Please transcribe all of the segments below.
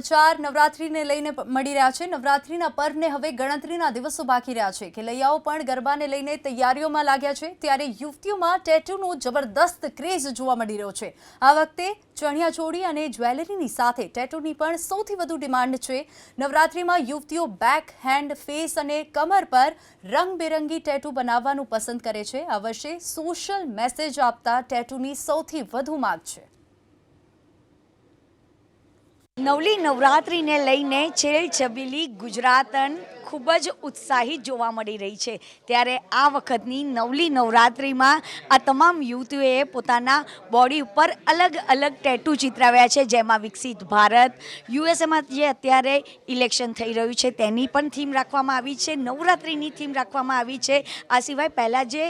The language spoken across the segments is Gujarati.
સમાચાર નવરાત્રીને લઈને મળી રહ્યા છે. નવરાત્રીના પર્વને હવે ગણતરીના દિવસો બાકી રહ્યા છે ખેલૈયાઓ પણ ગરબાને લઈને તૈયારીઓમાં લાગ્યા છે ત્યારે યુવતીઓમાં ટેટુનો જબરદસ્ત ક્રેઝ જોવા મળી રહ્યો છે. આ વખતે ચણિયાચોળી અને જ્વેલરીની સાથે ટેટૂની પણ સૌથી વધુ ડિમાન્ડ છે. નવરાત્રીમાં યુવતીઓ બેક હેન્ડ, ફેસ અને કમર પર રંગબેરંગી ટેટુ બનાવવાનું પસંદ કરે છે. આ વર્ષે સોશિયલ મેસેજ આપતા ટેટુની સૌથી વધુ માગ છે. નવલી નવરાત્રિને લઈને છેલ છબીલી ગુજરાતન ખૂબ જ ઉત્સાહિત જોવા મળી રહી છે. ત્યારે આ વખતની નવલી નવરાત્રિમાં આ તમામ યુવતીઓએ પોતાના બોડી ઉપર અલગ અલગ ટેટુ ચિતરાવ્યા છે. જેમાં વિકસિત ભારત, યુએસએમાં જે અત્યારે ઇલેક્શન થઈ રહ્યું છે તેની પણ થીમ રાખવામાં આવી છે. નવરાત્રિની થીમ રાખવામાં આવી છે. આ સિવાય પહેલાં જે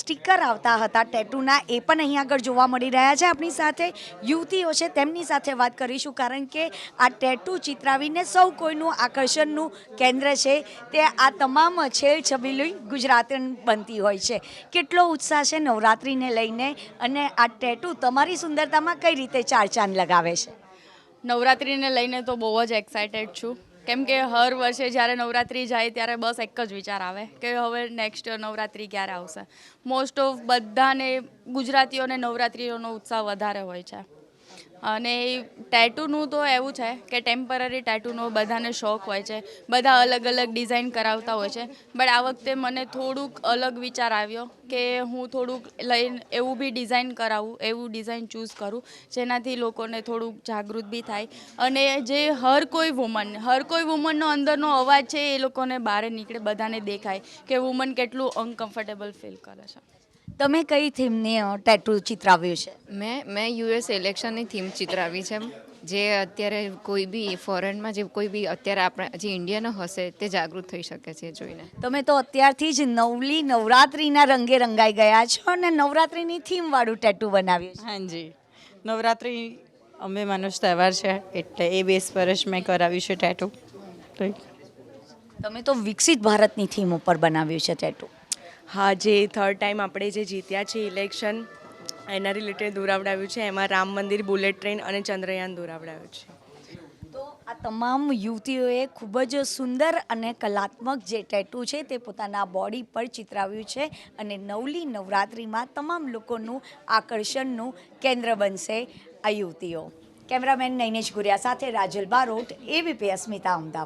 સ્ટીકર આવતા હતા ટેટુના એ પણ અહીં આગળ જોવા મળી રહ્યા છે. આપણી સાથે યુવતીઓ છે, તેમની સાથે વાત કરીશું કારણ કે આ ટેટુ ચિતરાવીને સૌ કોઈનું આકર્ષણનું કેન્દ્ર છે, તે આ તમામ છેલ છબીલી ગુજરાત બનતી હોય છે. કેટલો ઉત્સાહ છે નવરાત્રિને લઈને અને આ ટેટુ તમારી સુંદરતામાં કઈ રીતે ચાર ચાંદ લગાવે છે? નવરાત્રિને લઈને તો બહુ જ એક્સાઇટેડ છું. કેમ કે હર વર્ષે જ્યારે નવરાત્રિ જાય ત્યારે બસ એક જ વિચાર આવે કે હવે નેક્સ્ટ નવરાત્રિ ક્યારે આવશે. મોસ્ટ ઓફ બધાને ગુજરાતીઓને નવરાત્રિઓનો ઉત્સાહ વધારે હોય છે. અને ટેટુનું તો એવું છે કે ટેમ્પરરી ટેટુનો બધાને શોખ હોય છે, બધા અલગ અલગ ડિઝાઇન કરાવતા હોય છે. બટ આ વખતે મને થોડુંક અલગ વિચાર આવ્યો કે હું થોડુંક લઈને એવું બી ડિઝાઇન કરાવું, એવું ડિઝાઇન ચૂઝ કરું, જેનાથી લોકોને થોડુંક જાગૃત બી થાય. અને જે હર કોઈ વુમન હર કોઈ વુમનનો અંદરનો અવાજ છે એ લોકોને બહાર નીકળે, બધાને દેખાય કે વુમન કેટલું અનકમ્ફર્ટેબલ ફીલ કરે છે. તમે કઈ થીમની ટેટુ ચિતરાવ્યું છે? મેં મેં યુએસ ઇલેક્શનની થીમ ચિતરાવી છે જે અત્યારે કોઈ બી ફોરેનમાં જે કોઈ બી અત્યારે આપણા જે ઇન્ડિયનો હશે તે જાગૃત થઈ શકે છે એ જોઈને. તમે તો અત્યારથી જ નવલી નવરાત્રિના રંગે રંગાઈ ગયા છો અને નવરાત્રિની થીમ વાળું ટેટુ બનાવ્યું છે. હાજી. નવરાત્રિ અમે માનો જ તહેવાર છે એટલે એ બેસ પર જ મેં કરાવ્યું છે ટેટુ તમે તો વિકસિત ભારતની થીમ ઉપર બનાવ્યું છે ટેટુ હા, જે થર્ડ ટાઈમ આપણે જે જીત્યા છે ઇલેક્શન એના રિલેટેડ દોરાવડાવ્યું છે. એમાં રામ મંદિર બુલેટ ટ્રેન અને ચંદ્રયાન દોરાવડાવ્યું છે. તો આ તમામ યુવતીઓએ ખૂબ જ સુંદર અને કલાત્મક જે ટેટુ છે તે પોતાના બોડી પર ચિતરાવ્યું છે અને નવલી નવરાત્રિમાં તમામ લોકોનું આકર્ષણનું કેન્દ્ર બનશે આ યુવતીઓ. કેમેરામેન નૈનેશ ગુરિયા સાથે રાજલ બારોટ એબીપી અસ્મિતા અમદાવાદ